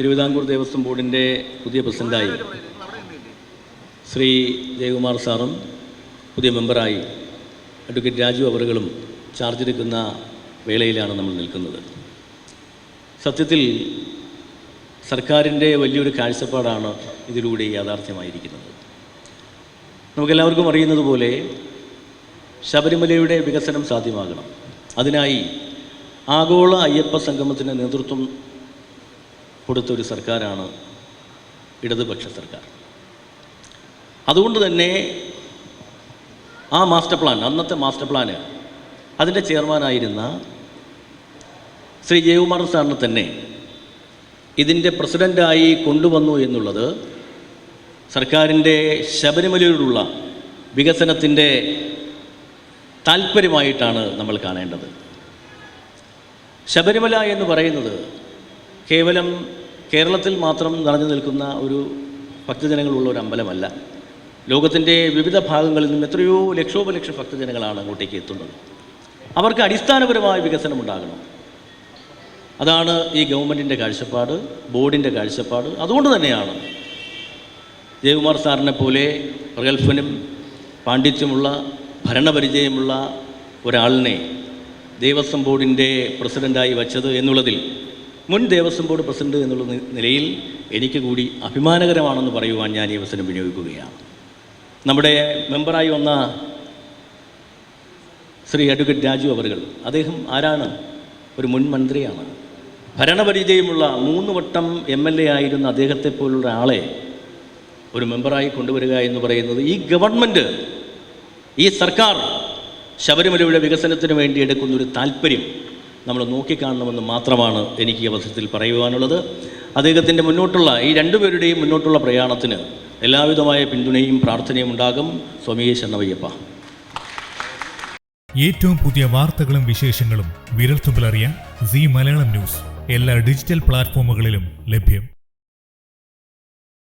തിരുവിതാംകൂർ ദേവസ്വം ബോർഡിന്റെ പുതിയ പ്രസിഡന്റായി ശ്രീ ജയകുമാർ സാറും പുതിയ മെമ്പറായി അഡ്വക്കേറ്റ് രാജു അവറുകളും ചാർജ് എടുക്കുന്ന വേളയിലാണ് നമ്മൾ നിൽക്കുന്നത്. സത്യത്തിൽ സർക്കാരിന്റെ വലിയൊരു കാഴ്ചപ്പാടാണ് ഇതിലൂടെ യാഥാർത്ഥ്യമായിരിക്കുന്നത്. നമുക്കെല്ലാവർക്കും അറിയുന്നത് പോലെ ശബരിമലയുടെ വികസനം സാധ്യമാകണം. അതിനായി ആഗോള അയ്യപ്പ സംഗമത്തിന് നേതൃത്വം കൊടുത്ത ഒരു സർക്കാരാണ് ഇടതുപക്ഷ സർക്കാർ. അതുകൊണ്ട് തന്നെ ആ മാസ്റ്റർ പ്ലാൻ അന്നത്തെ മാസ്റ്റർ പ്ലാന് അതിന്റെ ചെയർമാനായിരുന്ന ശ്രീ ജയകുമാർ സാറിനെ തന്നെ ഇതിന്റെ പ്രസിഡന്റായി കൊണ്ടുവന്നു എന്നുള്ളത് സർക്കാരിന്റെ ശബരിമലയോടുള്ള വികസനത്തിന്റെ താല്പര്യമായിട്ടാണ് നമ്മൾ കാണേണ്ടത്. ശബരിമല എന്ന് പറയുന്നത് കേവലം കേരളത്തിൽ മാത്രം നിറഞ്ഞു നിൽക്കുന്ന ഒരു ഭക്തജനങ്ങളുള്ള ഒരു അമ്പലമല്ല. ലോകത്തിന്റെ വിവിധ ഭാഗങ്ങളിൽ നിന്നും എത്രയോ ലക്ഷോപലക്ഷം ഭക്തജനങ്ങളാണ് അങ്ങോട്ടേക്ക് എത്തുന്നത്. അവർക്ക് അടിസ്ഥാനപരമായ വികസനം ഉണ്ടാകണം. അതാണ് ഈ ഗവൺമെന്റിന്റെ കാഴ്ചപ്പാട് ബോർഡിന്റെ കാഴ്ചപ്പാട്. അതുകൊണ്ട് തന്നെയാണ് ജയകുമാർ സാറിനെ പോലെ പ്രഗത്ഭനും പാണ്ഡിത്യമുള്ള ഭരണപരിചയമുള്ള ഒരാളിനെ ദേവസ്വം ബോർഡിന്റെ പ്രസിഡന്റായി വച്ചത് എന്നുള്ളതിൽ മുൻ ദേവസ്വം ബോർഡ് പ്രസിഡന്റ് എന്നുള്ള നിലയിൽ എനിക്ക് കൂടി അഭിമാനകരമാണെന്ന് പറയുവാൻ ഞാൻ ഈ അവസരം വിനിയോഗിക്കുകയാണ്. നമ്മുടെ മെമ്പറായി വന്ന ശ്രീ അഡ്വക്കേറ്റ് രാജു അവറുകൾ അദ്ദേഹം ആരാണ്? ഒരു മുൻ മന്ത്രിയാണ്. ഭരണപരിചയമുള്ള മൂന്ന് വട്ടം എം എൽ എ ആയിരുന്ന അദ്ദേഹത്തെ പോലുള്ള ആളെ ഒരു മെമ്പറായി കൊണ്ടുവരിക എന്ന് പറയുന്നത് ഈ ഗവൺമെന്റ് ഈ സർക്കാർ ശബരിമലയുടെ വികസനത്തിന് വേണ്ടി എടുക്കുന്ന ഒരു താല്പര്യം നമ്മൾ നോക്കിക്കാണണമെന്ന് മാത്രമാണ് എനിക്ക് ഈ അവസരത്തിൽ പറയുവാനുള്ളത്. അദ്ദേഹത്തിന്റെ മുന്നോട്ടുള്ള ഈ രണ്ടുപേരുടെയും മുന്നോട്ടുള്ള പ്രയാണത്തിന് എല്ലാവിധമായ പിന്തുണയും പ്രാർത്ഥനയും ഉണ്ടാകും. സ്വാമിയെ ശരണവയ്യപ്പ ഏറ്റവും പുതിയ വാർത്തകളും വിശേഷങ്ങളും വിരൽത്തുമ്പിലറിയാൻ സി മലയാളം ന്യൂസ്. എല്ലാ ഡിജിറ്റൽ പ്ലാറ്റ്ഫോമുകളിലും ലഭ്യം.